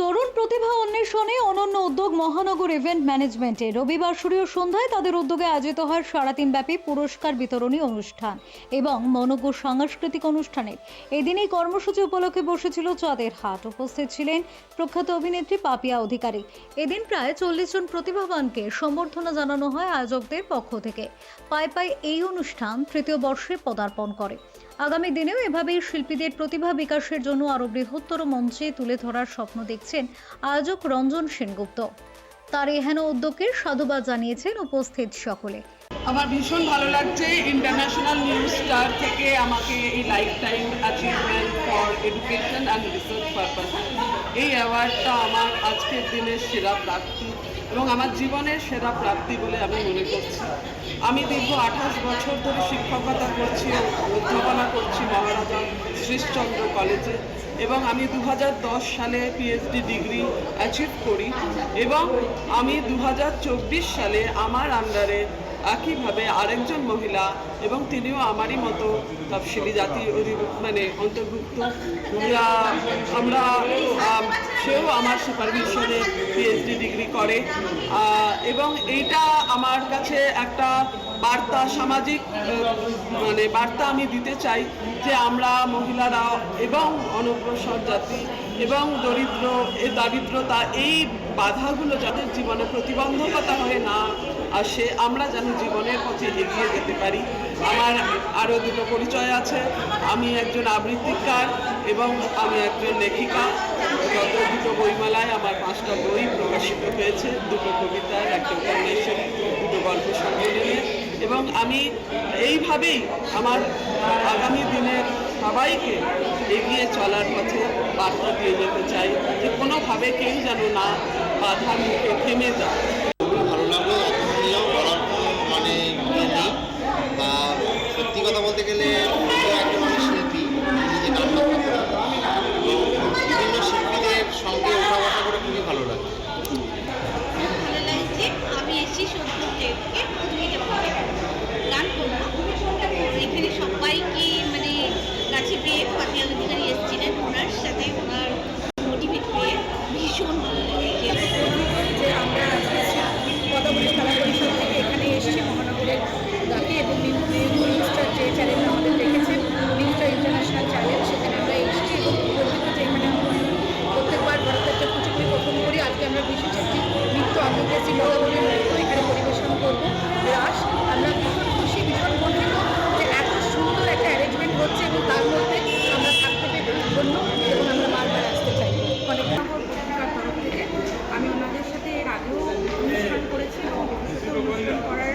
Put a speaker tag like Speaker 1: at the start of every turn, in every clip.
Speaker 1: তরুণ প্রতিভা অন্বেষণে অনন্য উদ্যোগ মহানগর ইভেন্ট ম্যানেজমেন্টে রবিবার সূর্য সন্ধ্যায় তাদের উদ্যোগে আয়োজিত হয় সারাদিনব্যাপী পুরস্কার বিতরণী অনুষ্ঠান এবং মনজ্ঞ সাংস্কৃতিক অনুষ্ঠানের এদিন এই কর্মসূচি উপলক্ষে বসেছিল চাঁদের হাট। উপস্থিত ছিলেন প্রখ্যাত অভিনেত্রী পাপিয়া অধিকারী। এদিন প্রায় চল্লিশ জন প্রতিভাবানকে সম্বর্ধনা জানানো হয় আয়োজকদের পক্ষ থেকে। পায় পায় এই অনুষ্ঠান তৃতীয় বর্ষে পদার্পণ করে। আগামী দিনেও এভাবেই শিল্পীদের প্রতিভা বিকাশের জন্য আরও বৃহত্তর মঞ্চে তুলে ধরার স্বপ্ন দেখছেন আয়োজক রঞ্জন সেনগুপ্ত। তার এহেন উদ্যোগকে সাধুবাদ জানিয়েছেন উপস্থিত সকলে।
Speaker 2: আমার ভীষণ ভালো লাগছে ইন্টারন্যাশনাল নিউজ স্টার থেকে আমাকে এই lifetime achievement for education and research purpose এই অ্যাওয়ার্ডটা আমার আজকের দিনের সেরা প্রাপ্তি। এবং আমার জীবনের সেরা প্রাপ্তি বলে আমি মনে করছি। আমি দীর্ঘ আঠাশ বছর ধরে শিক্ষকতা করছি অধ্যাপনা করছি মহারাজা শ্রীশচন্দ্র কলেজে এবং আমি দু হাজার দশ সালে পিএইচডি ডিগ্রি অ্যাচিভ করি এবং আমি দু হাজার চব্বিশ সালে আমার আন্ডারে একইভাবে আরেকজন মহিলা এবং তিনিও আমারই মতো তফসিলি জাতি মানে অন্তর্ভুক্ত। আমরা সেও আমার সুপারভিশনে পিএইচডি ডিগ্রি করে। এবং এইটা আমার কাছে একটা বার্তা, সামাজিক মানে বার্তা আমি দিতে চাই যে আমরা মহিলারা এবং অনগ্রসর জাতি এবং দরিদ্র, এ দারিদ্রতা, এই বাধাগুলো যাদের জীবনে প্রতিবন্ধকতা হয়ে না আসে, আমরা যেন জীবনের পথে এগিয়ে যেতে পারি। আমার আরও দুটো পরিচয় আছে। আমি একজন আবৃত্তিকার এবং আমি একজন লেখিকা। গত দুটো বইমেলায় আমার পাঁচটা বই প্রকাশিত হয়েছে। দুটো কবিতার, একটা উপন্যাসের, দুটো গল্প সংকলনে এবং আমি এইভাবেই আমার আগামী দিনের সবাইকে এগিয়ে চলার পথে বার্তা দিয়ে যেতে চাই যে কোনোভাবে কেউ যেন না বাধার মুখে থেমে যায়।
Speaker 3: ভালো লাগল মানে ইয়ে সত্যি কথা বলতে গেলে আমিও একজন অনেক শিল্পী নিজে গান বাজনা করি এবং বিভিন্ন শিল্পীদের সঙ্গে ওঠা বসা করে খুবই ভালো লাগে
Speaker 4: ভালো লাগছে আমি এসেছি সত্তর থেকে প্রতিযোগিতা পড়ে গান করব এখানে সবাইকে মানে কাছে পেয়ে পাতিয়া অধিকারী এসেছিলেন ওনার সাথে ওনার মোটিভেট পেয়ে ভীষণ ভালো লেগেছে
Speaker 5: যে আমরা আজকে পদাবলী খেলা পরিষদ থেকে এখানে এসেছি মহানগরের ডাকে এবং নিউজটার যে চ্যানেল আমাদের দেখেছেন নিউজটা ইন্টারন্যাশনাল চ্যানেল সেখানে আমরা এসেছি এবং গর্বিত যে এখানে আমরা প্রত্যেকবার ভারতের কুচিপুড়ি প্রথম করি আজকে আমরা বিশেষ একটি নৃত্য আন্তর্জাতিক পদাবলীর নৃত্য এখানে পরিবেশন করব রাস আমরা ভীষণ খুশি ভীষণ গর্বিত যে এত সুন্দর একটা অ্যারেঞ্জমেন্ট হচ্ছে এবং তার মধ্যে আমরা থাকতে পেরে ধন্য এবং আমরা বারবার আসতে চাই অনেক পত্রিকার তরফ থেকে আমি ওনাদের সাথে এর আগেও অনুষ্ঠান করেছি এবং ভবিষ্যতে অনুষ্ঠান করার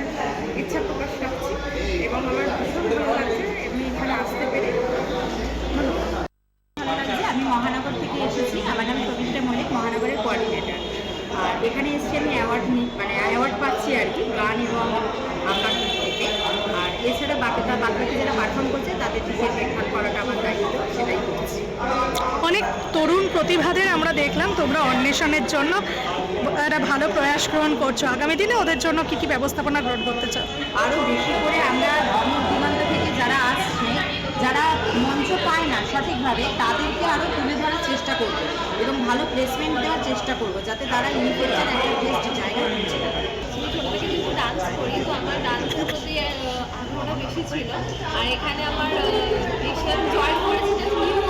Speaker 5: ইচ্ছা প্রকাশ রাখছি এবং আমার ভীষণ ভালো লাগছে এমনি এখানে আসতে পেরে
Speaker 6: লাগছে আমি মহানগর থেকে এসেছি আমার নাম প্রবিষ্টা মল্লিক মহানগরের কোঅর্ডিনেটর এখানে এসেছি আমি অ্যাওয়ার্ড মানে অ্যাওয়ার্ড পাচ্ছি আর কি গান এবং আঁকার থেকে। আর এছাড়া বাকিটা বাকি যারা পারফর্ম করছে তাদের দিকে দেখভাল করাটা আমার দায়িত্ব সেটাই করছি।
Speaker 5: অনেক তরুণ প্রতিভাদের আমরা দেখলাম তোমরা অন্বেষণের জন্য একটা ভালো প্রয়াস গ্রহণ করছ। আগামী দিনে ওদের জন্য কি কি ব্যবস্থাপনা গ্রহণ করতে চাও?
Speaker 6: আরও বেশি করে আমরা দূর থেকে যারা আসছে যারা মঞ্চ পায় না সঠিকভাবে তাদেরকে আরও চেষ্টা করব এবং ভালো প্লেসমেন্ট দেওয়ার চেষ্টা করব যাতে তারা ইউনিভার্সিটির একটা বেস্ট
Speaker 4: জায়গা কিন্তু ডান্স করি তো আমার ডান্সের প্রতি আগ্রহটা বেশি ছিল। আর এখানে আমার ভীষণ জয়েন করেছি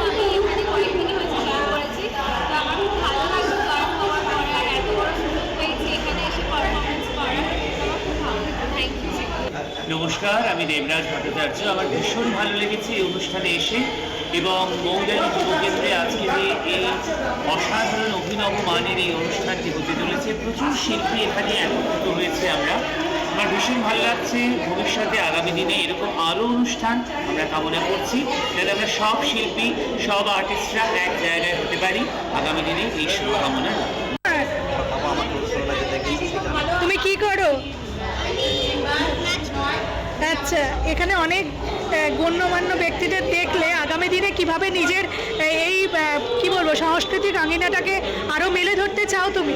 Speaker 4: আমি এখানে কয়েকদিনই হয়েছে জয়েন করেছি। তো আমার খুব ভালো লাগছে জয়েন হওয়ার পরে আর এত বড় সুযোগ পেয়েছি এখানে এসে পারফরমেন্স করার। আমার খুব ভালো লাগছে থ্যাংক ইউ
Speaker 7: নমস্কার আমি দেবরাজ ভট্টাচার্য। আমার ভীষণ ভালো লেগেছে এই অনুষ্ঠানে এসে। এবং মৌদানি যুবকেন্দ্রে আজকে যে এই অসাধারণ অভিনব মানের এই অনুষ্ঠানটি হতে চলেছে, প্রচুর শিল্পী এখানে একত্রিত হয়েছে আমরা। আমার ভীষণ ভালো লাগছে, ভবিষ্যতে আগামী দিনে এরকম আরও অনুষ্ঠান আমরা কামনা করছি। যাতে আমরা সব শিল্পী, সব আর্টিস্টরা এক জায়গায় হতে পারি, আগামী দিনে এই শুভকামনা
Speaker 5: তুমি কি করো? আচ্ছা এখানে অনেক গণ্যমান্য ব্যক্তিদের দেখলে আগামী দিনে কীভাবে নিজের এই কি বলব সাংস্কৃতিক আঙিনাটাকে আরও মেলে ধরতে চাও তুমি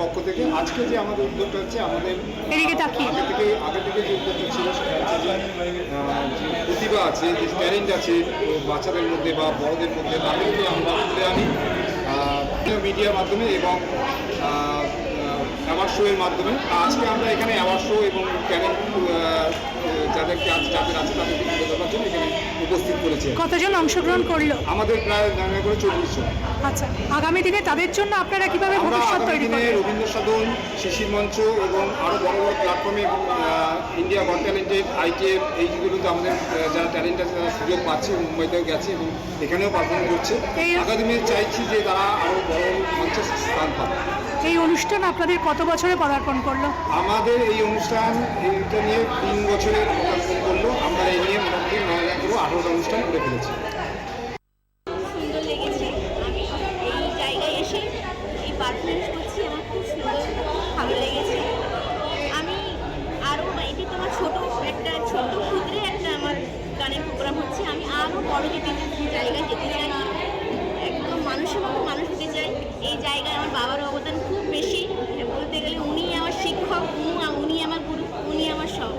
Speaker 8: পক্ষ থেকে আজকে যে আমাদের উদ্যোগটা হচ্ছে আমাদের
Speaker 5: এদিকে তাকিয়ে।
Speaker 8: আগে থেকে আগে থেকে যে উদ্যোগটা ছিল সেটা হচ্ছে যে প্রতিভা প্রতিভা আছে যে ট্যালেন্ট আছে বাচ্চাদের মধ্যে বা বড়দের মধ্যে তাদেরকে আমরা তুলে আনি মিডিয়ার মাধ্যমে এবং অ্যাওয়ার্ড শো এর মাধ্যমে। আজকে আমরা এখানে অ্যাওয়ার্ড শো এবং ট্যালেন্ট যাদেরকে আজ যাদের আছে তাদেরকে তুলে ধরার জন্য এখানে উপস্থিত করেছে।
Speaker 5: কতজন অংশগ্রহণ করল?
Speaker 8: আমাদের প্রায় করে চল্লিশ জন।
Speaker 5: আচ্ছা আগামী দিনে তাদের জন্য আপনারা কীভাবে ভবিষ্যৎ তৈরি করবেন?
Speaker 8: রবীন্দ্র সদন শিশির মঞ্চ এবং আরও বড় বড় প্ল্যাটফর্মে ইন্ডিয়া গড ট্যালেন্টেড আইটিএফ এইগুলোতে আমাদের যারা ট্যালেন্ট আছে তারা সুযোগ পাচ্ছে মুম্বাইতেও গেছে এবং এখানেও পারফর্ম করছে।
Speaker 5: এই-
Speaker 8: আগামী চাইছি যে তারা আরও বড় মঞ্চে স্থান পাবে
Speaker 5: এই অনুষ্ঠান আপনাদের কত বছরে পদার্পণ করল?
Speaker 8: আমাদের এই অনুষ্ঠান এইটা নিয়ে তিন বছরের আমরা এই নিয়ে মোটামুটি নয় লাখ আঠারোটা অনুষ্ঠান করে ফেলেছি
Speaker 4: সুন্দর লেগেছে আমি এই জায়গায় এসে এই পারফরমেন্স করছি আমার খুব সুন্দর ভালো লেগেছে আমি আরও এটি তো আমার ছোটো একটা ছোট্ট ক্ষুদ্রে একটা আমার গানের প্রোগ্রাম হচ্ছে আমি আরও বড় যেতে জায়গায় যেতে চাই একদম মানুষের মতো মানুষ হতে চাই এই জায়গায় আমার বাবার অবদান খুব বেশি বলতে গেলে উনি আমার শিক্ষক উনি উনি আমার গুরু উনি আমার সব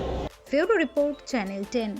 Speaker 1: ফেউরো রিপোর্ট চ্যানেল টেন।